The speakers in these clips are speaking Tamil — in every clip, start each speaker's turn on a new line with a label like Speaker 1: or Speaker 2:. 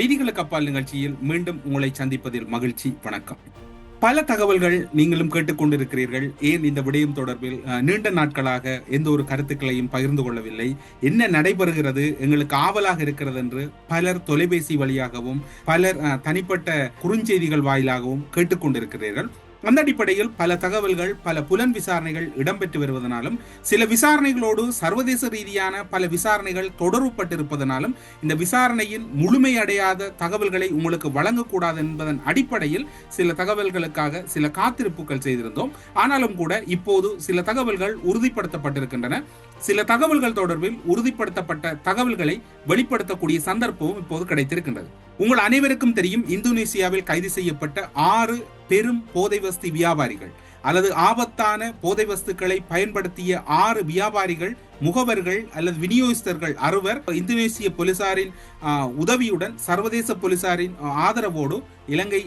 Speaker 1: செய்திகளுக்கு அப்பால் நிகழ்ச்சியில் மீண்டும் உங்களை சந்திப்பதில் மகிழ்ச்சி வணக்கம். பல தகவல்கள் நீங்களும் கேட்டுக்கொண்டிருக்கிறீர்கள். ஏன் இந்த விடயம் தொடர்பில் அஹ், நீண்ட நாட்களாக எந்த ஒரு கருத்துக்களையும் பகிர்ந்து கொள்ளவில்லை? என்ன நடைபெறுகிறது? எங்களுக்கு ஆவலாக இருக்கிறது என்று பலர் தொலைபேசி வழியாகவும் பலர் அஹ், தனிப்பட்ட குறுஞ்செய்திகள் வாயிலாகவும் கேட்டுக்கொண்டிருக்கிறீர்கள். அந்த அடிப்படையில் பல தகவல்கள் பல புலன் விசாரணைகள் இடம்பெற்று வருவதனாலும் சில விசாரணைகளோடு சர்வதேச ரீதியான பல விசாரணைகள் தொடர்புபட்டிருப்பதனாலும் இந்த விசாரணையின் முழுமையடையாத தகவல்களை உங்களுக்கு வழங்கக்கூடாது என்பதன் அடிப்படையில் சில தகவல்களுக்காக சில காத்திருப்புகள் செய்திருந்தோம். ஆனாலும் கூட இப்போது சில தகவல்கள் உறுதிப்படுத்தப்பட்டிருக்கின்றன. சில தகவல்கள் தொடர்பில் உறுதிப்படுத்தப்பட்ட தகவல்களை வெளிப்படுத்தக்கூடிய சந்தர்ப்பமும் இப்போது கிடைத்திருக்கின்றது. உங்கள் அனைவருக்கும் தெரியும் இந்தோனேசியாவில் கைது செய்யப்பட்ட ஆறு பெரும் போதை வஸ்து வியாபாரிகள் அல்லது ஆபத்தான போதை வஸ்துக்களை பயன்படுத்திய ஆறு வியாபாரிகள் முகவர்கள் அல்லது விநியோகஸ்தர்கள் அறுவர் இந்தோனேசிய போலீசாரின் உதவியுடன் சர்வதேச போலீசாரின் ஆதரவோடு இலங்கை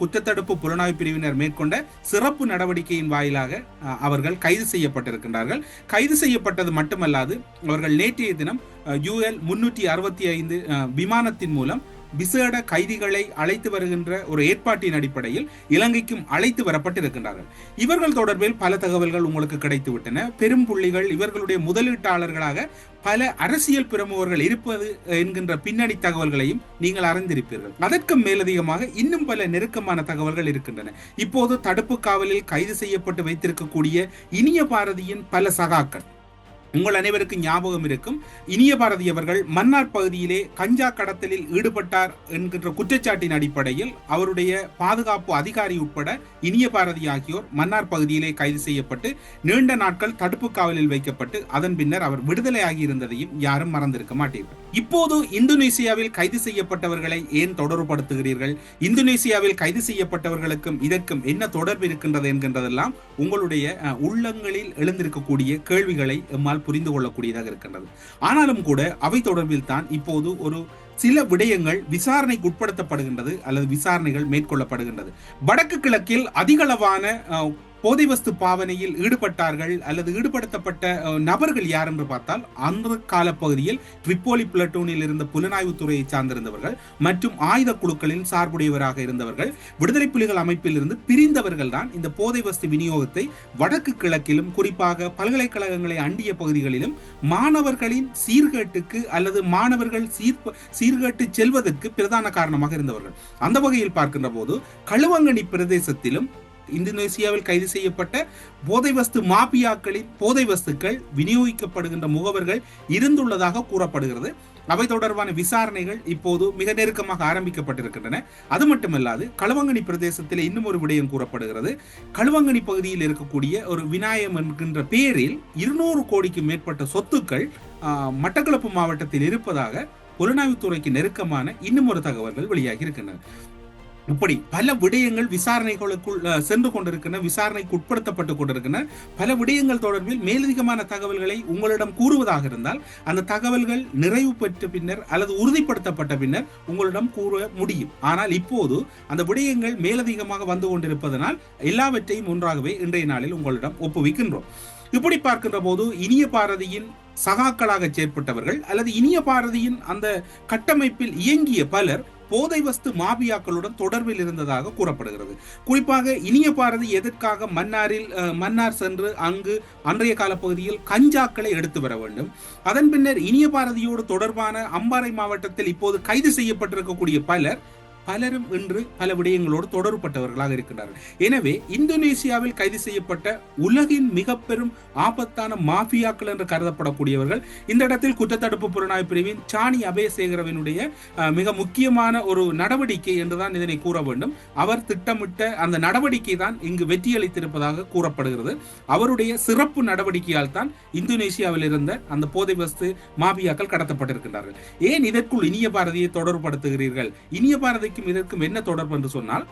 Speaker 1: குற்றத்தடுப்பு புலனாய்வு பிரிவினர் மேற்கொண்ட சிறப்பு நடவடிக்கையின் வாயிலாக அவர்கள் கைது செய்யப்பட்டிருக்கின்றார்கள். கைது செய்யப்பட்டது மட்டுமல்லாது அவர்கள் நேற்றைய தினம் யூஎல் முன்னூற்றி அறுபத்தி ஐந்து விமானத்தின் மூலம் விசேட கைதிகளை அழைத்து வருகின்ற ஒரு ஏற்பாட்டின் அடிப்படையில் இலங்கைக்கும் அழைத்து வரப்பட்டிருக்கின்றார்கள். இவர்கள் தொடர்பில் பல தகவல்கள் உங்களுக்கு கிடைத்துவிட்டன. பெரும் புள்ளிகள் இவர்களுடைய முதலீட்டாளர்களாக பல அரசியல் பிரமுகர்கள் இருப்பது என்கின்ற பின்னணி தகவல்களையும் நீங்கள் அறிந்திருப்பீர்கள். அதற்கு மேலதிகமாக இன்னும் பல நெருக்கமான தகவல்கள் இருக்கின்றன. இப்போது தடுப்பு காவலில் கைது செய்யப்பட்டு வைத்திருக்கக்கூடிய இனிய பாரதியின் பல சகாக்கள். உங்கள் அனைவருக்கும் ஞாபகம் இருக்கும். இனிய பாரதி அவர்கள் மன்னார் பகுதியிலே கஞ்சா கடத்தலில் ஈடுபட்டார் என்கின்ற குற்றச்சாட்டின் அடிப்படையில் அவருடைய பாதுகாப்பு அதிகாரி உட்பட இனிய பாரதி ஆகியோர் மன்னார் பகுதியிலே கைது செய்யப்பட்டு நீண்ட நாட்கள் தடுப்பு காவலில் வைக்கப்பட்டு அதன் பின்னர் அவர் விடுதலையாகி இருந்ததையும் யாரும் மறந்திருக்க மாட்டீர்கள். இப்போது இந்தோனேசியாவில் கைது செய்யப்பட்டவர்களை ஏன் தொடர்புபடுத்துகிறீர்கள்? இந்தோனேசியாவில் கைது செய்யப்பட்டவர்களுக்கும் இதற்கும் என்ன தொடர்பு இருக்கின்றது என்கின்றதெல்லாம் உங்களுடைய உள்ளங்களில் எழுந்திருக்கக்கூடிய கேள்விகளை எம்மால் புரிந்து கொள்ளக்கூடியதாக இருக்கின்றது. ஆனாலும் கூட அவை தொடர்பில் தான் இப்போது ஒரு சில விடயங்கள் விசாரணைக்கு உட்படுத்தப்படுகின்றது அல்லது விசாரணைகள் மேற்கொள்ளப்படுகின்றது. வடக்கு கிழக்கில் அதிகளவான போதைவஸ்து போதை வஸ்து பாவனையில் ஈடுபட்டார்கள் அல்லது ஈடுபடுத்தப்பட்ட நபர்கள் யார் என்று பார்த்தால் அந்த காலப்பகுதியில் ட்ரிப்போலி பிளட்டூனில் இருந்த புலனாய்வு துறையை சார்ந்திருந்தவர்கள் மற்றும் ஆயுத குழுக்களின் சார்புடையவராக இருந்தவர்கள் விடுதலை புலிகள் அமைப்பில் இருந்து பிரிந்தவர்கள் தான் இந்த போதை வஸ்து விநியோகத்தை வடக்கு கிழக்கிலும் குறிப்பாக பல்கலைக்கழகங்களை அண்டிய பகுதிகளிலும் மாணவர்களின் சீர்கேட்டுக்கு அல்லது மாணவர்கள் சீர் சீர்கேட்டு செல்வதற்கு பிரதான காரணமாக இருந்தவர்கள். அந்த வகையில் பார்க்கின்ற போது களுவங்கனி பிரதேசத்திலும் இந்தோனேசியாவில் கைது செய்யப்பட்ட போதை வஸ்து மாபியாக்களின் போதை வஸ்துக்கள் விநியோகிக்கப்படுகின்ற முகவர்கள் இருந்துள்ளதாக கூறப்படுகிறது. அவை தொடர்பான விசாரணைகள் இப்போது மிக நெருக்கமாக ஆரம்பிக்கப்பட்டிருக்கின்றன. அது மட்டுமல்லாது களுவங்கனி பிரதேசத்தில் இன்னும் ஒரு விடயம் கூறப்படுகிறது. களுவங்கனி பகுதியில் இருக்கக்கூடிய ஒரு விநாயகம் என்கின்ற பெயரில் இருநூறு கோடிக்கு மேற்பட்ட சொத்துக்கள் மட்டக்களப்பு மாவட்டத்தில் இருப்பதாக புலனாய்வுத்துறைக்கு நெருக்கமான இன்னும் ஒரு தகவல்கள் வெளியாகி இருக்கின்றன. இப்படி பல விடயங்கள் விசாரணைகளுக்குள் சென்று கொண்டிருக்கின்றன விசாரணைக்கு உட்படுத்தப்பட்டு கொண்டிருக்கின்றன. பல விடயங்கள் தொடர்பில் மேலதிகமான தகவல்களை உங்களிடம் கூறுவதாக இருந்தால் அந்த தகவல்கள் நிறைவு பெற்ற பின்னர் அல்லது உறுதிப்படுத்தப்பட்ட பின்னர் உங்களிடம் கூற முடியும். ஆனால் இப்போது அந்த விடயங்கள் மேலதிகமாக வந்து கொண்டிருப்பதனால் எல்லாவற்றையும் ஒன்றாகவே இன்றைய நாளில் உங்களிடம் ஒப்புவிக்கின்றோம். இப்படி பார்க்கின்ற போது இனிய பாரதியின் சகாக்களாக செயற்பட்டவர்கள் அல்லது இனிய பாரதியின் அந்த கட்டமைப்பில் இயங்கிய பலர் போதை வஸ்து மாபியாக்களுடன் தொடர்பில் இருந்ததாக கூறப்படுகிறது. குறிப்பாக இனிய பாரதி எதற்காக மன்னாரில் மன்னார் சென்று அங்கு அன்றைய காலப்பகுதியில் கஞ்சாக்களை எடுத்து வர வேண்டும்? அதன் பின்னர் இனிய பாரதியோடு தொடர்பான அம்பாறை மாவட்டத்தில் இப்போது கைது செய்யப்பட்டிருக்கக்கூடிய பலர் பலரும் இன்று பல விடயங்களோடு தொடர்பட்டவர்களாக இருக்கின்றார்கள். எனவே இந்தோனேசியாவில் கைது செய்யப்பட்ட உலகின் மிக பெரும் ஆபத்தான மாஃபியாக்கள் என்று கருதப்படக்கூடியவர்கள் இந்த இடத்தில் குற்றத்தடுப்பு புலனாய்வு பிரிவின் சாணி அபயசேகரவினுடைய மிக முக்கியமான ஒரு நடவடிக்கை என்றுதான் இதனை கூற வேண்டும். அவர் திட்டமிட்ட அந்த நடவடிக்கை தான் இங்கு வெற்றியளித்திருப்பதாக கூறப்படுகிறது. அவருடைய சிறப்பு நடவடிக்கையால் தான் இந்தோனேசியாவில் இருந்த அந்த போதை வஸ்து மாபியாக்கள் கடத்தப்பட்டிருக்கின்றார்கள். ஏன் இதற்குள் இனிய பாரதியை தொடர்புபடுத்துகிறீர்கள்? இனிய பாரதிக்கு பாரதிக்கும் இதற்கும் என்ன தொடர்பு என்று சொன்னால்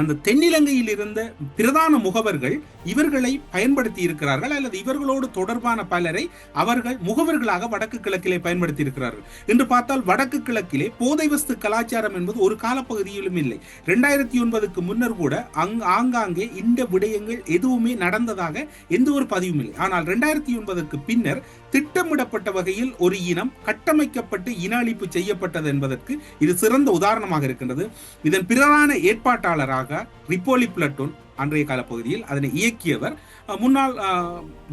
Speaker 1: அந்த தென்னிலங்கையில் இருந்த பிரதான முகவர்கள் இவர்களை பயன்படுத்தி இருக்கிறார்கள் அல்லது இவர்களோடு தொடர்பான பலரை அவர்கள் முகவர்களாக வடக்கு கிழக்கிலே பயன்படுத்தி இருக்கிறார்கள். என்று பார்த்தால் வடக்கு கிழக்கிலே போதை வஸ்து கலாச்சாரம் என்பது ஒரு காலப்பகுதியிலும் இல்லை. ரெண்டாயிரத்தி ஒன்பதுக்கு முன்னர் கூட அங் ஆங்காங்கே இந்த விடயங்கள் எதுவுமே நடந்ததாக எந்த ஒரு பதிவும் இல்லை. ஆனால் ரெண்டாயிரத்தி ஒன்பதுக்கு பின்னர் திட்டமிடப்பட்ட வகையில் ஒரு இனம் கட்டமைக்கப்பட்டு இன அழிப்பு செய்யப்பட்டது என்பதற்கு இது சிறந்த உதாரணமாக இருக்கின்றது. இதன் பிரதான ஏற்பாட்டாளராக ரிப்போலி பிளட்டோன் அன்றைய கால பகுதியில் அதனை இயக்கியவர் முன்னாள்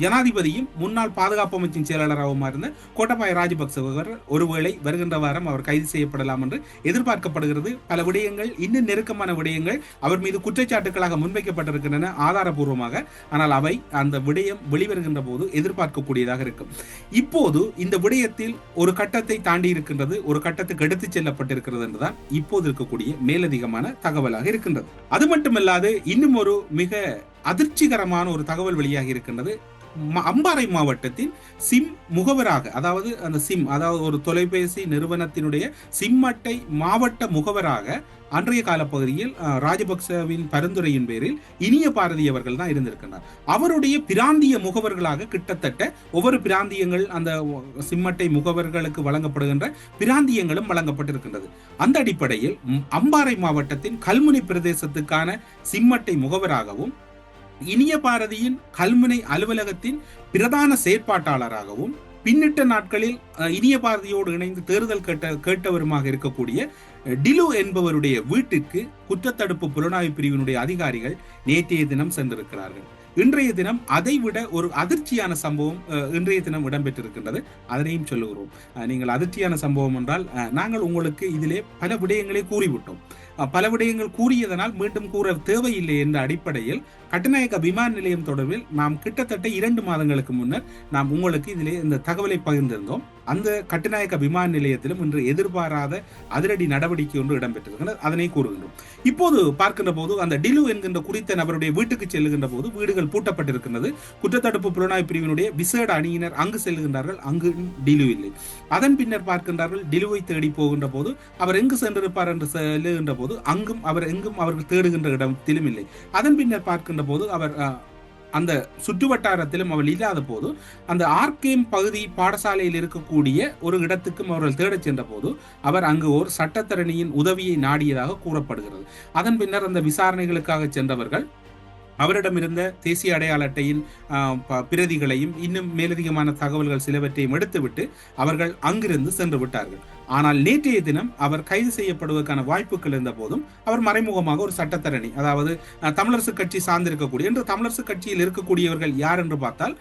Speaker 1: ஜனாதிபதியும் முன்னாள் பாதுகாப்பு அமைச்சின் செயலாளராகவும் இருந்த கோட்டபாய ராஜபக்சவர் ஒருவேளை வருகின்ற வாரம் அவர் கைது செய்யப்படலாம் என்று எதிர்பார்க்கப்படுகிறது. பல விடயங்கள் இன்னும் நெருக்கமான விடயங்கள் அவர் மீது குற்றச்சாட்டுகளாக முன்வைக்கப்பட்டிருக்கின்றன ஆதாரபூர்வமாக. ஆனால் அவை அந்த விடயம் வெளிவருகின்ற போது எதிர்பார்க்கக்கூடியதாக இருக்கும். இப்போது இந்த விடயத்தில் ஒரு கட்டத்தை தாண்டி இருக்கின்றது ஒரு கட்டத்துக்கு எடுத்துச் செல்லப்பட்டிருக்கிறது என்றுதான் இப்போது இருக்கக்கூடிய மேலதிகமான தகவலாக இருக்கின்றது. அது மட்டுமல்லாது இன்னும் ஒரு மிக அதிர்ச்சிகரமான ஒரு தகவல் வெளியாகி இருக்கின்றது. அம்பாறை மாவட்டத்தின் சிம் முகவராக அதாவது அந்த சிம் அதாவது ஒரு தொலைபேசி நிறுவனத்தினுடைய சிம் அட்டை மாவட்ட முகவராக அன்றைய காலப்பகுதியில் ராஜபக்சவின் பரிந்துரையின் பேரில் இனிய பாரதி அவர்கள் தான் இருந்திருக்கின்றார். அவருடைய பிராந்திய முகவர்களாக கிட்டத்தட்ட ஒவ்வொரு பிராந்தியங்கள் அந்த சிம்மட்டை முகவர்களுக்கு வழங்கப்படுகின்ற பிராந்தியங்களும் வழங்கப்பட்டிருக்கின்றது. அந்த அடிப்படையில் அம்பாறை மாவட்டத்தின் கல்முனை பிரதேசத்துக்கான சிம்மட்டை முகவராகவும் இனிய பாரதியின் கல்முனை அலுவலகத்தின் பிரதான செயற்பாட்டாளராகவும் பின்னிட்ட நாட்களில் இனிய பாரதியோடு இணைந்து தேர்தல் கேட்ட கேட்டவருமாக இருக்கக்கூடிய டிலு என்பவருடைய வீட்டுக்கு குற்றத்தடுப்பு புலனாய்வு பிரிவினுடைய அதிகாரிகள் நேற்றைய தினம் சென்றிருக்கிறார்கள். இன்றைய தினம் அதைவிட ஒரு அதிர்ச்சியான சம்பவம் அஹ், இன்றைய தினம் இடம்பெற்றிருக்கின்றது. அதனையும் சொல்லுகிறோம். நீங்கள் அதிர்ச்சியான சம்பவம் என்றால் அஹ், நாங்கள் உங்களுக்கு இதிலே பல விடயங்களை கூறிவிட்டோம். அஹ், பல விடயங்கள் கூறியதனால் மீண்டும் கூற தேவையில்லை என்ற அடிப்படையில் கட்டுநாயக்க விமான நிலையம் தொடர்பில் நாம் கிட்டத்தட்ட இரண்டு மாதங்களுக்கு முன்னர் நாம் உங்களுக்கு இதிலே இந்த தகவலை பகிர்ந்திருந்தோம். அந்த கட்டுநாயக்க விமான நிலையத்திலும் இன்று எதிர்பாராத அதிரடி நடவடிக்கை ஒன்று இடம்பெற்றிருக்கிறது. அதனை கூறுகின்றோம். இப்போது பார்க்கின்ற போது அந்த டிலு என்கின்ற குறித்த நபருடைய வீட்டுக்கு செல்லுகின்ற போது வீடுகள் பூட்டப்பட்டிருக்கின்றது. குற்றத்தடுப்பு புலனாய்வு பிரிவினுடைய விசேட அணியினர் அங்கு செல்லுகின்றார்கள் அங்கு டிலு இல்லை. அதன் பின்னர் பார்க்கின்றார்கள் டிலுவை தேடி போகின்ற போது அவர் எங்கு சென்றிருப்பார் என்று செல்லுகின்ற போது அங்கும் அவர் எங்கும் அவர்கள் தேடுகின்ற இடத்திலும் இல்லை. அதன் பின்னர் பார்க்கின்ற போது அவர் அந்த சுற்று வட்டாரத்திலும் அவள் இல்லாத போது அந்த ஆர்கேம் பகுதி பாடசாலையில் இருக்கக்கூடிய ஒரு இடத்துக்கும் அவர்கள் தேடச் சென்ற போது அவர் அங்கு ஒரு சட்டத்தரணியின் உதவியை நாடியதாக கூறப்படுகிறது. அதன் பின்னர் அந்த விசாரணைகளுக்காக சென்றவர்கள் அவரிடமிருந்த தேசிய அடையாள அட்டையின் பிரதிகளையும் இன்னும் மேலதிகமான தகவல்கள் சிலவற்றையும் எடுத்துவிட்டு அவர்கள் அங்கிருந்து சென்று விட்டார்கள். ஆனால் நேற்றைய தினம் அவர் கைது செய்யப்படுவதற்கான வாய்ப்புகள் இருந்த போதும் அவர் மறைமுகமாக ஒரு சட்டத்தரணி அதாவது தமிழரசு கட்சி சார்ந்திருக்கக்கூடிய என்று தமிழரசு கட்சியில் இருக்கக்கூடியவர்கள் யார் என்று பார்த்தால்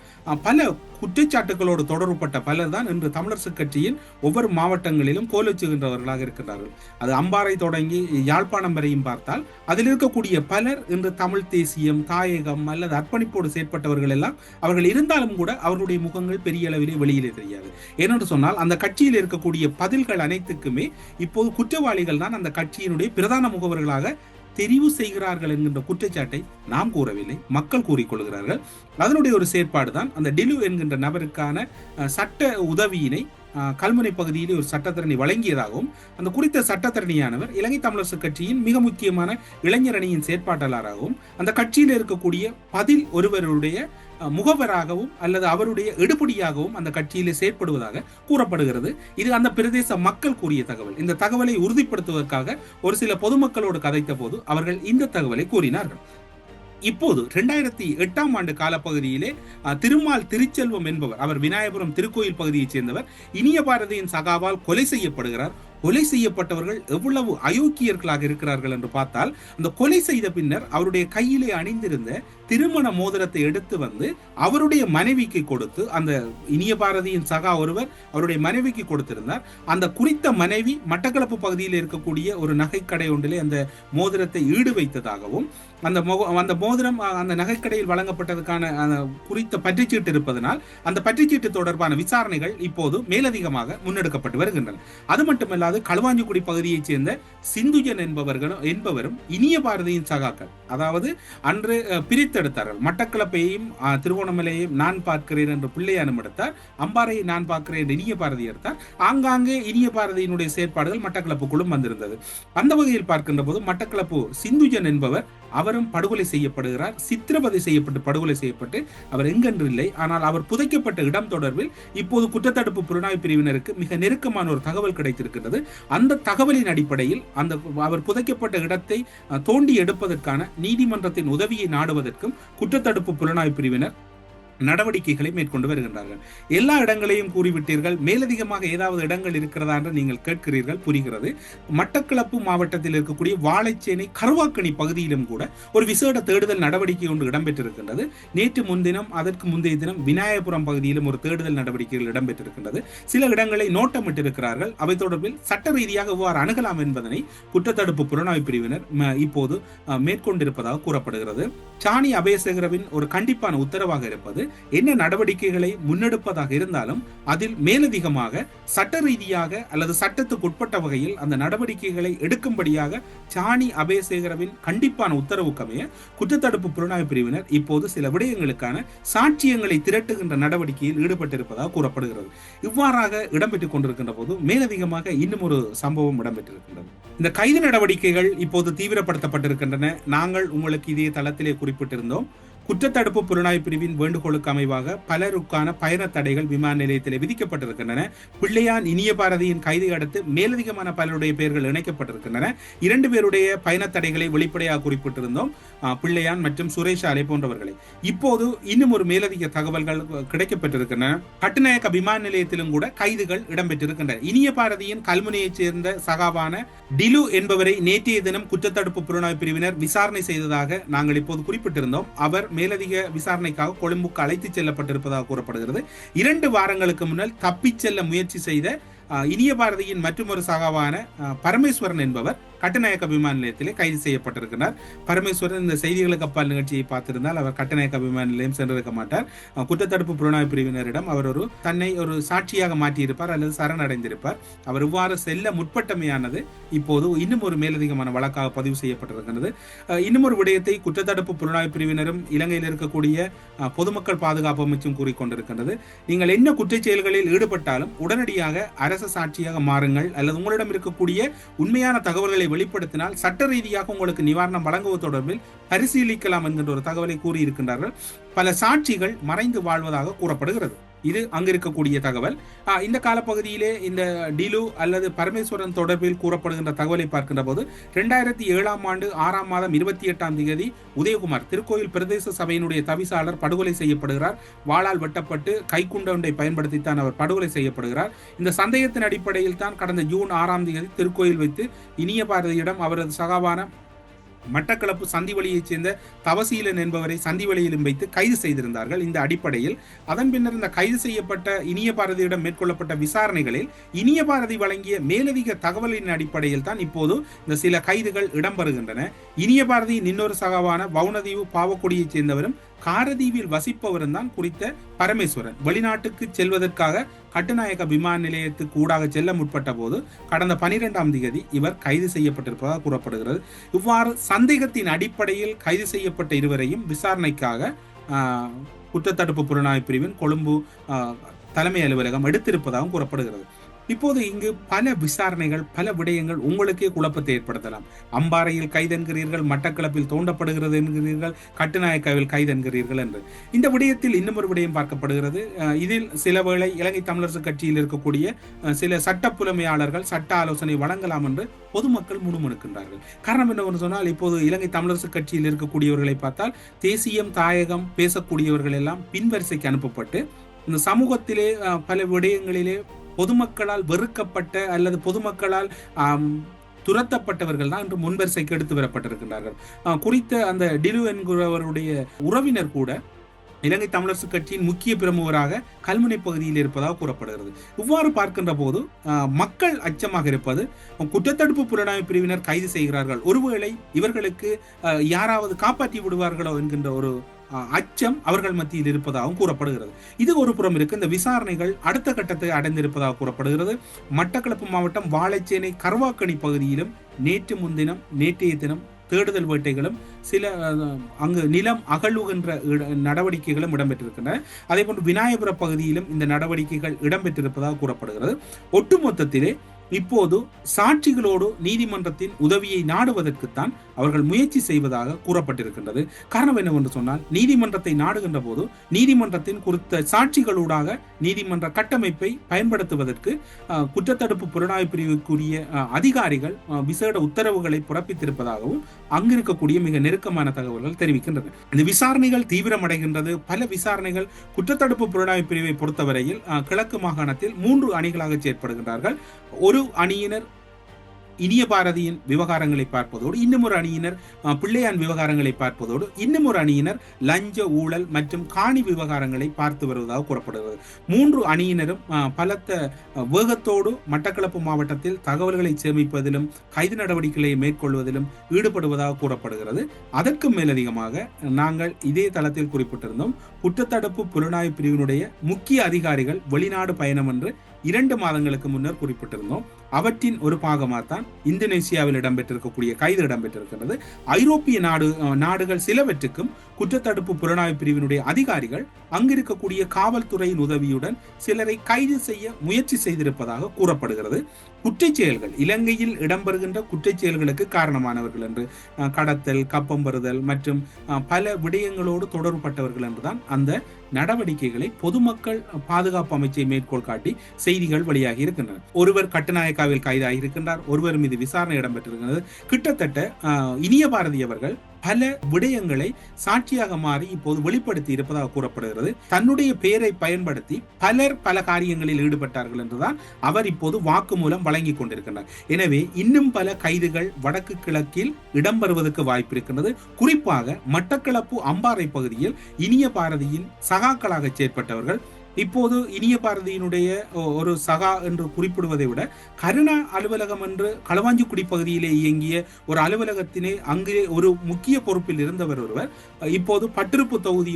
Speaker 1: பல குற்றச்சாட்டுகளோடு தொடர்புபட்ட பலர் தான் இன்று தமிழரசு கட்சியின் ஒவ்வொரு மாவட்டங்களிலும் கோலச்சுகின்றவர்களாக இருக்கின்றார்கள். அது அம்பாறை தொடங்கி யாழ்ப்பாணம் வரையும் பார்த்தால் அதில் இருக்கக்கூடிய பலர் இன்று தமிழ் தேசியம் தாயகம் அல்லது அர்ப்பணிப்போடு செயற்பட்டவர்கள் எல்லாம் அவர்கள் இருந்தாலும் கூட அவர்களுடைய முகங்கள் பெரிய அளவிலே வெளியிலே தெரியாது. ஏனென்று சொன்னால் அந்த கட்சியில் இருக்கக்கூடிய பதில்கள் அனைத்துக்குமே இப்போது குற்றவாளிகள் தான் அந்த கட்சியினுடைய பிரதான முகவர்களாக தெரிவு செய்கிறார்கள் என்கின்ற குற்றச்சாட்டை நாம் கூறவில்லை. மக்கள் கூறிக்கொள்கிறார்கள். அதனுடைய ஒரு செயற்பாடு தான் அந்த டெலு என்கின்ற நபருக்கான சட்ட உதவியினை கல்முனை பகுதியில் ஒரு சட்டத்தரணி வழங்கியதாகவும் அந்த குறித்த சட்டத்தரணியானவர் இலங்கை தமிழரசு கட்சியின் மிக முக்கியமான இளைஞர் அணியின் செயற்பாட்டாளராகவும் அந்த கட்சியில் இருக்கக்கூடிய பதில் ஒருவருடைய முகவராகவும் அல்லது அவருடைய எடுபடியாகவும் அந்த கட்சியிலே செயற்படுவதாக கூறப்படுகிறது. இது அந்த பிரதேச மக்கள் கூறிய தகவல். இந்த தகவலை உறுதிப்படுத்துவதற்காக ஒரு சில பொதுமக்களோடு கதைத்த போது அவர்கள் இந்த தகவலை கூறினார்கள். இப்போது ரெண்டாயிரத்தி எட்டாம் ஆண்டு காலப்பகுதியிலே திருமால் திருச்செல்வம் என்பவர் அவர் விநாயகபுரம் திருக்கோயில் பகுதியைச் சேர்ந்தவர் இனிய பாரதியின் சகாவால் கொலை செய்யப்படுகிறார். கொலை செய்யப்பட்டவர்கள் எவ்வளவு அயோக்கியர்களாக இருக்கிறார்கள் என்று பார்த்தால் அந்த கொலை செய்த பின்னர் அவருடைய கையிலே அணிந்திருந்த திருமண மோதிரத்தை எடுத்து வந்து அவருடைய மனைவிக்கு கொடுத்து அந்த இனிய பாரதியின் சகா ஒருவர் அவருடைய மனைவிக்கு கொடுத்திருந்தார். அந்த குறித்த மனைவி மட்டக்களப்பு பகுதியில் இருக்கக்கூடிய ஒரு நகைக்கடை ஒன்றிலே அந்த மோதிரத்தை ஈடு வைத்ததாகவும் அந்த மொ- அந்த மோதிரம் அந்த நகைக்கடையில் வழங்கப்பட்டதுக்கான அந்த குறித்த பற்றிச்சீட்டு இருப்பதனால் அந்த பற்றிச்சீட்டு தொடர்பான விசாரணைகள் இப்போது மேலதிகமாக முன்னெடுக்கப்பட்டு வருகின்றன. அது மட்டுமல்லாது களுவாஞ்சிக்குடி பகுதியைச் சேர்ந்த சிந்துஜன் என்பவர்களும் என்பவரும் இனிய பாரதியின் சகாக்கள். அதாவது அன்று பிரித்தெடுத்தார்கள். மட்டக்களப்பையும் திருவோணமலையையும் நான் பார்க்கிறேன் என்று பிள்ளையானும் எடுத்தார் அம்பாறையை நான் பார்க்கிறேன் என்று இனிய பாரதி எடுத்தார். ஆங்காங்கே இனிய பாரதியினுடைய செயற்பாடுகள் மட்டக்களப்புக்குள்ளும் வந்திருந்தது. அந்த வகையில் பார்க்கின்ற போது மட்டக்களப்பு சிந்துஜன் என்பவர் அவரும் படுகொலை செய்யப்படுகிறார். சித்திரவதை செய்யப்பட்டு படுகொலை செய்யப்பட்டு அவர் எங்கென்று இல்லை. ஆனால் அவர் புதைக்கப்பட்ட இடம் தொடர்பில் இப்போது குற்றத்தடுப்பு புலனாய்வு பிரிவினருக்கு மிக நெருக்கமான ஒரு தகவல் கிடைத்திருக்கிறது அந்த தகவலின் அடிப்படையில் அந்த அவர் புதைக்கப்பட்ட இடத்தை தோண்டி எடுப்பதற்கான நீதிமன்றத்தின் உதவியை நாடுவதற்கும் குற்றத்தடுப்பு புலனாய்வு பிரிவினர் நடவடிக்கைகளை மேற்கொண்டு வருகின்றார்கள். எல்லா இடங்களையும் கூறிவிட்டீர்கள். மேலதிகமாக ஏதாவது இடங்கள் இருக்கிறதா என்று நீங்கள் கேட்கிறீர்கள் புரிகிறது. மட்டக்களப்பு மாவட்டத்தில் இருக்கக்கூடிய வாழைச்சேனை கருவாக்கணி பகுதியிலும் கூட ஒரு விசேட தேடுதல் நடவடிக்கை ஒன்று இடம்பெற்றிருக்கின்றது. நேற்று முன்தினம் அதற்கு முந்தைய தினம் விநாயகபுரம் பகுதியிலும் ஒரு தேடுதல் நடவடிக்கைகள் இடம்பெற்றிருக்கின்றது. சில இடங்களை நோட்டமிட்டிருக்கிறார்கள். அவை தொடர்பில் சட்ட ரீதியாக எவ்வாறு அணுகலாம் என்பதனை குற்றத்தடுப்பு புலனாய்வு பிரிவினர் ம, இப்போது மேற்கொண்டிருப்பதாக கூறப்படுகிறது. சாணி அபயசேகரவின் ஒரு கண்டிப்பான உத்தரவாக இருப்பது என்ன நடவடிக்கைகளை முன்னெடுப்பதாக இருந்தாலும் அதில் மேலதிகமாக சட்ட ரீதியாக அல்லது சட்டத்துக்கு உட்பட்ட வகையில் அந்த நடவடிக்கைகளை எடுக்கும்படியாக சாணி அபயசேகரவின் கண்டிப்பான உத்தரவுக்கமைய குற்றத்தடுப்பு புலனாய்வு பிரிவினர் இப்போது சில விடயங்களுக்கான சாட்சியங்களை திரட்டுகின்ற நடவடிக்கையில் ஈடுபட்டிருப்பதாக கூறப்படுகிறது. இவ்வாறாக இடம்பெற்றுக் கொண்டிருக்கின்ற போது மேலதிகமாக இன்னும் ஒரு சம்பவம் இடம்பெற்றிருக்கின்றது. இந்த கைது நடவடிக்கைகள் இப்போது தீவிரப்படுத்தப்பட்டிருக்கின்றன. நாங்கள் உங்களுக்கு இதே தளத்திலே குறிப்பிட்டிருந்தோம். குற்றத்தடுப்பு புலனாய்வு பிரிவின் வேண்டுகோளுக்கு அமைவாக பலருக்கான பயண தடைகள் விமான நிலையத்தில் விதிக்கப்பட்டிருக்கின்றன. பிள்ளையான் இனிய பாரதியின் கைதை அடுத்து மேலதிகமான பலருடைய பெயர்கள் இணைக்கப்பட்டிருக்கின்றன. இரண்டு பேருடைய பயண தடைகளை வெளிப்படையாக குறிப்பிட்டிருந்தோம். பிள்ளையான் மற்றும் சுரேஷ் அலை போன்றவர்களை. இப்போது இன்னும் ஒரு மேலதிக தகவல்கள் கிடைக்கப்பட்டிருக்கின்றன. கட்டுநாயக்க விமான நிலையத்திலும் கூட கைதுகள் இடம்பெற்றிருக்கின்றன. இனிய பாரதியின் கல்முனையைச் சேர்ந்த சகாவான டிலு என்பவரை நேற்றைய தினம் குற்றத்தடுப்பு புலனாய்வு பிரிவினர் விசாரணை செய்ததாக நாங்கள் இப்போது குறிப்பிட்டிருந்தோம். அவர் மேலதிக விசாரணைக்காக கொழும்புக்கு அழைத்துச் செல்லப்பட்டிருப்பதாக கூறப்படுகிறது. இரண்டு வாரங்களுக்கு முன்னால் தப்பிச் செல்ல முயற்சி செய்த இனிய பாரதியின் மற்றொரு சகாவான பரமேஸ்வரன் என்பவர் கட்டுநாயக்க விமான நிலையத்திலே கைது செய்யப்பட்டிருக்கிறார். பரமேஸ்வரன் இந்த செய்திகளுக்கு அப்பால் நிகழ்ச்சியை பார்த்திருந்தால் அவர் கட்டுநாயக்க விமான நிலையம் சென்றிருக்க மாட்டார். குற்றத்தடுப்பு புலனாய்வு பிரிவினரிடம் அவர் ஒரு தன்னை ஒரு சாட்சியாக மாற்றியிருப்பார் அல்லது சரணடைந்திருப்பார். அவர் இவ்வாறு செல்ல முற்பட்டமையானது இப்போது இன்னும் ஒரு மேலதிகமான வழக்காக பதிவு செய்யப்பட்டிருக்கிறது. இன்னும் ஒரு விடயத்தை குற்றத்தடுப்பு புலனாய்வு பிரிவினரும் இலங்கையில் இருக்கக்கூடிய பொதுமக்கள் பாதுகாப்பு அமைச்சும் கூறிக்கொண்டிருக்கின்றது. நீங்கள் என்ன குற்றச் செயல்களில் ஈடுபட்டாலும் உடனடியாக அரச சாட்சியாக மாறுங்கள் அல்லது உங்களிடம் இருக்கக்கூடிய உண்மையான தகவல்களை வெளிப்படுத்தினால் சட்ட ரீதியாக உங்களுக்கு நிவாரணம் வழங்குவது தொடர்பில் பரிசீலிக்கலாம் என்கின்ற ஒரு தகவலை கூறியிருக்கின்றார்கள். பல சாட்சிகள் மறைந்து வாழ்வதாக கூறப்படுகிறது. இது அங்க இருக்கக்கூடிய தகவல். இந்த காலப்பகுதியிலே இந்த டிலு அல்லது பரமேஸ்வரன் தொடர்பில் கூறப்படுகின்ற தகவலை பார்க்கின்ற போது ரெண்டாயிரத்தி ஏழாம் ஆண்டு ஆறாம் மாதம் இருபத்தி எட்டாம் தேதி உதயகுமார் திருக்கோயில் பிரதேச சபையினுடைய தவிசாளர் படுகொலை செய்யப்படுகிறார். வாளால் வெட்டப்பட்டு கைக்குண்டொன்றை பயன்படுத்தித்தான் அவர் படுகொலை செய்யப்படுகிறார். இந்த சந்தேகத்தின் அடிப்படையில் தான் கடந்த ஜூன் ஆறாம் தேதி திருக்கோயில் வைத்து இனிய பாரதியிடம் அவரது சகாவான மட்டக்களப்பு சந்திவழியைச் சேர்ந்த தவசீலன் என்பவரை சந்திவழியிலும் வைத்து கைது செய்திருந்தார்கள். இந்த அடிப்படையில் அதன் பின்னர் இந்த கைது செய்யப்பட்ட இனிய பாரதியிடம் மேற்கொள்ளப்பட்ட விசாரணைகளில் இனிய பாரதி வழங்கிய மேலதிக தகவலின் அடிப்படையில் தான் இப்போது இந்த சில கைதுகள் இடம்பெறுகின்றன. இனிய பாரதியின் இன்னொரு சகாவான வவுனதீவு பாவக்குடியைச் சேர்ந்தவரும் காரதீவில் வசிப்பவரும் தான் குறித்த பரமேஸ்வரன். வெளிநாட்டுக்கு செல்வதற்காக கட்டுநாயக்க விமான நிலையத்துக்கு ஊடாக செல்ல முற்பட்ட போது கடந்த பனிரெண்டாம் தேதி இவர் கைது செய்யப்பட்டிருப்பதாக கூறப்படுகிறது. இவ்வாறு சந்தேகத்தின் அடிப்படையில் கைது செய்யப்பட்ட இருவரையும் விசாரணைக்காக குற்றத்தடுப்பு புலனாய்வு பிரிவின் கொழும்பு தலைமை அலுவலகம் எடுத்திருப்பதாகவும் கூறப்படுகிறது. இப்போது இங்கு பல விசாரணைகள் பல விடயங்கள் உங்களுக்கே குழப்பத்தை ஏற்படுத்தலாம். அம்பாறையில் கைதென்கிறீர்கள் மட்டக்களப்பில் தோண்டப்படுகிறது என்கிறீர்கள் கட்டுநாயக்காவில் கைதென்கிறீர்கள் என்று. இந்த விடயத்தில் இன்னும் ஒரு விடயம் பார்க்கப்படுகிறது. இதில் சில வேளை இலங்கை தமிழரசு கட்சியில் இருக்கக்கூடிய சில சட்ட புலமையாளர்கள் சட்ட ஆலோசனை வழங்கலாம் என்று பொதுமக்கள் முணுமுணுக்கின்றார்கள். காரணம் என்னவென்று சொன்னால் இப்போது இலங்கை தமிழரசு கட்சியில் இருக்கக்கூடியவர்களை பார்த்தால் தேசியம் தாயகம் பேசக்கூடியவர்கள் எல்லாம் பின்வரிசைக்கு அனுப்பப்பட்டு இந்த சமூகத்திலே பல விடயங்களிலே பொதுமக்களால் வெறுக்கப்பட்ட அல்லது பொதுமக்களால் துரத்தப்பட்டவர்கள் தான் இன்று முன்வரிசைக்கு எடுத்து வரப்பட்டிருக்கின்றார்கள். குறித்த அந்த டிலு என்கிறவருடைய உறவினர் கூட இலங்கை தமிழரசு கட்சியின் முக்கிய பிரமுகராக கல்முனை பகுதியில் இருப்பதாக கூறப்படுகிறது. இவ்வாறு பார்க்கின்ற போது மக்கள் அச்சமாக இருப்பது குற்றத்தடுப்பு புலனாய்வு பிரிவினர் கைது செய்கிறார்கள். ஒருவேளை இவர்களுக்கு அஹ், யாராவது காப்பாற்றி விடுவார்களோ என்கின்ற ஒரு அச்சம் அவர்கள் மத்தியில் இருப்பதாகவும் கூறப்படுகிறது. இது ஒரு புறம் இருக்கு. இந்த விசாரணைகள் அடுத்த கட்டத்தை அடைந்திருப்பதாக கூறப்படுகிறது. மட்டக்களப்பு மாவட்டம் வாழைச்சேனை கருவாக்கணி பகுதியிலும் நேற்று முன்தினம் நேற்றைய தினம் தேடுதல் வேட்டைகளும் சில அங்கு நிலம் அகழ்வுகின்ற இட- நடவடிக்கைகளும் இடம்பெற்றிருக்கின்றன. அதே போன்று விநாயகபுர பகுதியிலும் இந்த நடவடிக்கைகள் இடம்பெற்றிருப்பதாக கூறப்படுகிறது. ஒட்டுமொத்தத்திலே இப்போது சாட்சிகளோடு நீதிமன்றத்தின் உதவியை நாடுவதற்குத்தான் அவர்கள் முயற்சி செய்வதாக கூறப்பட்டிருக்கின்றது. காரணம் என்னவென்று சொன்னால் நீதிமன்றத்தை நாடுகின்ற போது நீதிமன்றத்தின் குறித்த சாட்சிகளூடாக நீதிமன்ற கட்டமைப்பை பயன்படுத்துவதற்கு குற்றத்தடுப்பு புலனாய்வு பிரிவுக்குரிய அதிகாரிகள் விசேட உத்தரவுகளை பிறப்பித்திருப்பதாகவும் அங்கிருக்கக்கூடிய மிக நெருக்கமான தகவல்கள் தெரிவிக்கின்றன. இந்த விசாரணைகள் தீவிரமடைகின்றது. பல விசாரணைகள் குற்றத்தடுப்பு புலனாய்வு பிரிவை பொறுத்தவரையில் கிழக்கு மாகாணத்தில் மூன்று அணிகளாக செயற்படுகின்றார்கள். ஒரு அணியினர் இனிய பாரதியின் விவகாரங்களை பார்ப்பதோடு இன்னும் ஒரு அணியினர் பிள்ளையான் விவகாரங்களை பார்ப்பதோடு இன்னும் ஒரு அணியினர் லஞ்ச ஊழல் மற்றும் காணி விவகாரங்களை பார்த்து வருவதாக கூறப்படுகிறது. மூன்று அணியினரும் பலத்த வேகத்தோடு மட்டக்களப்பு மாவட்டத்தில் தகவல்களை சேமிப்பதிலும் கைது நடவடிக்கைகளை மேற்கொள்வதிலும் ஈடுபடுவதாக கூறப்படுகிறது. அதற்கும் மேலதிகமாக நாங்கள் இதே தளத்தில் குறிப்பிட்டிருந்தோம் குற்றத்தடுப்பு புலனாய்வு பிரிவினுடைய முக்கிய அதிகாரிகள் வெளிநாடு பயணம் என்று இரண்டு மாதங்களுக்கு முன்னர் குறிப்பிட்டிருந்தோம். அவற்றின் ஒரு பாகமாகத்தான் இந்தோனேசியாவில் இடம்பெற்றிருக்கக்கூடிய கைது இடம்பெற்றிருக்கிறது ஐரோப்பிய நாடு நாடுகள் சிலவற்றுக்கும் குற்றத்தடுப்பு புலனாய்வு பிரிவினுடைய அதிகாரிகள் அங்கிருக்கக்கூடிய காவல்துறையின் உதவியுடன் சிலரை கைது செய்ய முயற்சி செய்திருப்பதாக கூறப்படுகிறது. குற்றச் செயல்கள் இலங்கையில் இடம்பெறுகின்ற குற்றச் செயல்களுக்கு காரணமானவர்கள் என்று கடத்தல் கப்பம் பெறுதல் மற்றும் பல விடயங்களோடு தொடர்புபட்டவர்கள் என்றுதான் அந்த நடவடிக்கைகளை பொதுமக்கள் பாதுகாப்பு அமைச்சை மேற்கோள் காட்டி செய்திகள் வெளியாகி இருக்கின்றன. ஒருவர் கட்டுநாயக்காவில் கைதாகி இருக்கின்றார் ஒருவர் மீது விசாரணை இடம்பெற்றிருக்கிறது கிட்டத்தட்ட இனிய பாரதி அவர்கள் பல விடயங்களை சாட்சியாக மாறி இப்போது வெளிப்படுத்தி இருப்பதாக கூறப்படுகிறது. தன்னுடைய பெயரை பயன்படுத்தி பலர் பல காரியங்களில் ஈடுபட்டார்கள் என்றுதான் அவர் இப்போது வாக்குமூலம் வழங்கி கொண்டிருக்கின்றார். எனவே இன்னும் பல கைதுகள் வடக்கு கிழக்கில் இடம்பெறுவதற்கு வாய்ப்பு இருக்கின்றது குறிப்பாக மட்டக்களப்பு அம்பாறை பகுதியில் இனிய பாரதியின் சகாக்களாக செயற்பட்டவர்கள் இப்போது இனிய பாரதியினுடைய ஒரு சகா என்று குறிப்பிடுவதை விட கருணா அலுவலகம் என்று களவாஞ்சிக்குடி பகுதியிலே இயங்கிய ஒரு அலுவலகத்திலே அங்கே ஒரு முக்கிய பொறுப்பில் இருந்தவர் ஒருவர். இப்போது பட்டிருப்பு தொகுதி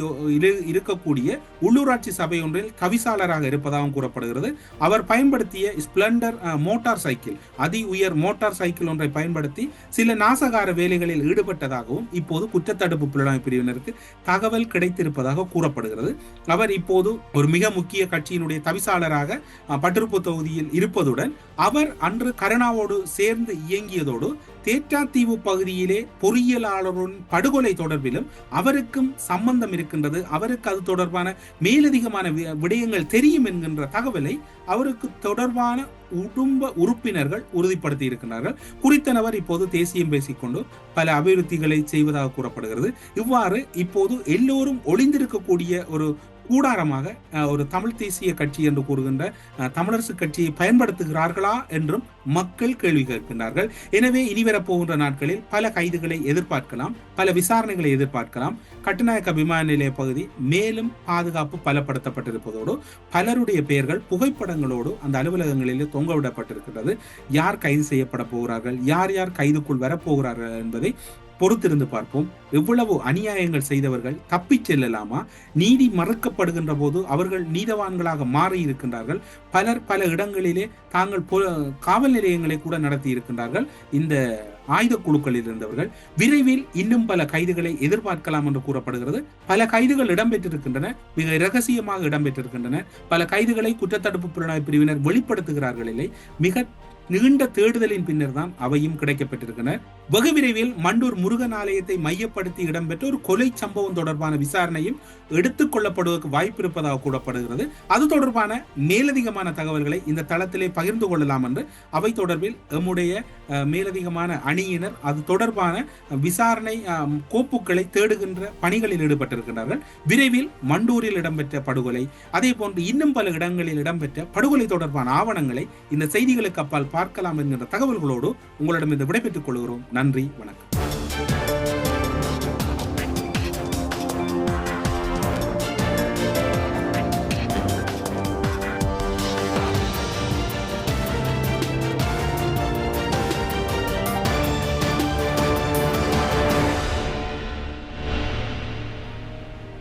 Speaker 1: இருக்கக்கூடிய உள்ளூராட்சி சபை ஒன்றில் கவிசாளராக இருப்பதாகவும் கூறப்படுகிறது. அவர் பயன்படுத்திய ஸ்பிளண்டர் மோட்டார் சைக்கிள் அதி உயர் மோட்டார் சைக்கிள் ஒன்றை பயன்படுத்தி சில நாசகார வேலைகளில் ஈடுபட்டதாகவும் இப்போது குற்றத்தடுப்பு புலனாய்வு பிரிவினருக்கு தகவல் கிடைத்திருப்பதாக கூறப்படுகிறது. அவர் இப்போது ஒரு மிக முக்கிய கட்சியினுடைய தவிசாளராக பட்டிருப்பு தொகுதியில் இருப்பதுடன் அவர் அன்று கருணாவோடு சேர்ந்து இயங்கியதோடு தேற்றாத்தீவு பகுதியிலே பொறியியலாளருடன் படுகொலை தொடர்பிலும் அவருக்கும் சம்பந்தம் இருக்கின்றது. அவருக்கு அது தொடர்பான மேலதிகமான வி- விடயங்கள் தெரியும் என்கின்ற தகவலை அவருக்கு தொடர்பான குடும்ப உறுப்பினர்கள் உறுதிப்படுத்தி இருக்கின்றார்கள். குறித்த நபர் இப்போது தேசியம் பேசிக்கொண்டு பல அபிவிருத்திகளை செய்வதாக கூறப்படுகிறது. இவ்வாறு இப்போது எல்லோரும் ஒளிந்திருக்கக்கூடிய ஒரு கூடாரமாக ஒரு தமிழ் தேசிய கட்சி என்று கூறுகின்ற தமிழரசு கட்சியை பயன்படுத்துகிறார்களா என்றும் மக்கள் கேள்வி கேட்கின்றார்கள். எனவே இனிவரப்போகின்ற நாட்களில் பல கைதுகளை எதிர்பார்க்கலாம் பல விசாரணைகளை எதிர்பார்க்கலாம். கட்டுநாயக்க விமான நிலைய பகுதி மேலும் பாதுகாப்பு பலப்படுத்தப்பட்டிருப்பதோடு பலருடைய பெயர்கள் புகைப்படங்களோடு அந்த அலுவலகங்களில் தொங்க விடப்பட்டிருக்கிறது யார் கைது செய்யப்பட போகிறார்கள் யார் யார் கைதுக்குள் வரப்போகிறார்கள் என்பதை பொறுத்திருந்து பார்ப்போம். எவ்வளவு அநியாயங்கள் செய்தவர்கள் தப்பிச் செல்லலாமா? நீதி மறுக்கப்படுகின்ற போது அவர்கள் நீதவான்களாக மாறி இருக்கின்றார்கள் பலர் பல இடங்களிலே தாங்கள் பொ- காவல் நிலையங்களை கூட நடத்தி இருக்கின்றார்கள் இந்த ஆயுத குழுக்களில் இருந்தவர்கள் விரைவில் இன்னும் பல கைதுகளை எதிர்பார்க்கலாம் என்று கூறப்படுகிறது. பல கைதுகள் இடம்பெற்றிருக்கின்றன. மிக இரகசியமாக இடம்பெற்றிருக்கின்றன. பல கைதுகளை குற்றத்தடுப்பு புலனாய்வு பிரிவினர் வெளிப்படுத்துகிறார்கள் இல்லை. மிக நீண்ட தேடுதலின் பின்னர் தான் அவையும் கிடைக்கப்பட்டிருக்கின்றன. வெகு விரைவில் மண்டூர் முருகன் ஆலயத்தை மையப்படுத்தி இடம்பெற்ற ஒரு கொலை சம்பவம் தொடர்பான விசாரணையும் எடுத்துக் கொள்ளப்படுவதற்கு வாய்ப்பு இருப்பதாக கூறப்படுகிறது. அது தொடர்பான மேலதிகமான தகவல்களை இந்த தளத்திலே பகிர்ந்து கொள்ளலாம் என்று அவை தொடர்பில் எம்முடைய மேலதிகமான அணியினர் அது தொடர்பான விசாரணை கோப்புகளை தேடுகின்ற பணிகளில் ஈடுபட்டிருக்கிறார்கள் விரைவில் மண்டூரில் இடம்பெற்ற படுகொலை அதே போன்று இன்னும் பல இடங்களில் இடம்பெற்ற படுகொலை தொடர்பான ஆவணங்களை இந்த செய்திகளுக்கு அப்பால் பார்க்கலாம் என்கின்ற தகவல்களோடு உங்களிடம் இந்த விடைபெற்றுக் கொள்கிறோம். நன்றி வணக்கம்.